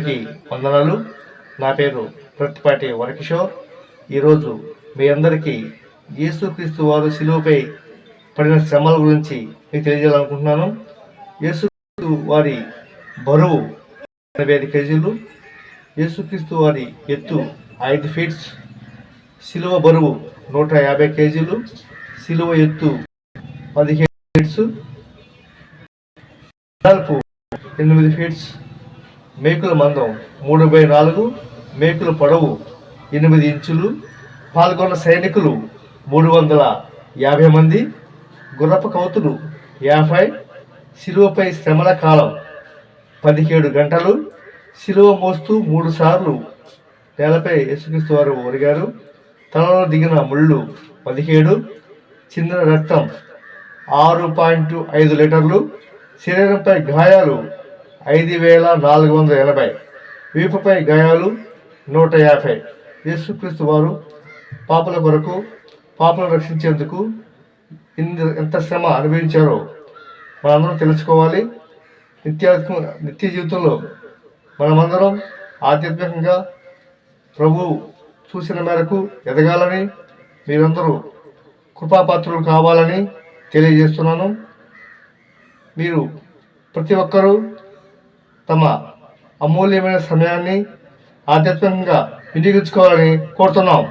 అందరికీ వందనాలు. నా పేరు ప్రతిపాటి వరకిషోర్. ఈరోజు మీ అందరికీ యేసుక్రీస్తు వారు శిలువపై పడిన శ్రమల గురించి మీకు తెలియజేయాలనుకుంటున్నాను. యేసుక్రీస్తు వారి బరువు ఎనభై ఐదు కేజీలు. యేసుక్రీస్తు వారి ఎత్తు ఐదు ఫీట్స్ శిలువ బరువు నూట యాభై కేజీలు. శిలువ ఎత్తు పదిహేను ఫీట్స్ వెడల్పు ఎనిమిది ఫీట్స్ మేకుల మందం మూడు బై నాలుగు మేకుల పొడవు ఎనిమిది ఇంచులు పాల్గొన్న సైనికులు మూడు వందల యాభై మంది గుర్రపు కౌతులు యాభై శిలువపై శ్రమల కాలం పదిహేడు గంటలు శిలువ మోస్తూ మూడు సార్లు నేలపై యేసుక్రీస్తు వారు ఒరిగారు. తలలో దిగిన ముళ్ళు పదిహేడు చిందిన రక్తం ఆరు పాయింట్ ఐదు లీటర్లు శరీరంపై గాయాలు ఐదు వేల నాలుగు వందల ఎనభై. వీపుపై గాయాలు నూట యాభై. యేసుక్రీస్తు వారు పాపల కొరకు పాపలను రక్షించేందుకు ఇంత ఎంత శ్రమ అనుభవించారో మనందరం తెలుసుకోవాలి. నిత్య నిత్య జీవితంలో మనమందరం ఆధ్యాత్మికంగా ప్రభు సూచన మేరకు ఎదగాలని మీరందరూ కృపాపాత్రులు కావాలని తెలియజేస్తున్నాను. మీరు ప్రతి ఒక్కరూ తమ అమూల్యమైన సమయాన్ని ఆధ్యాత్మికంగా వినియోగించుకోవాలని కోరుతున్నాం.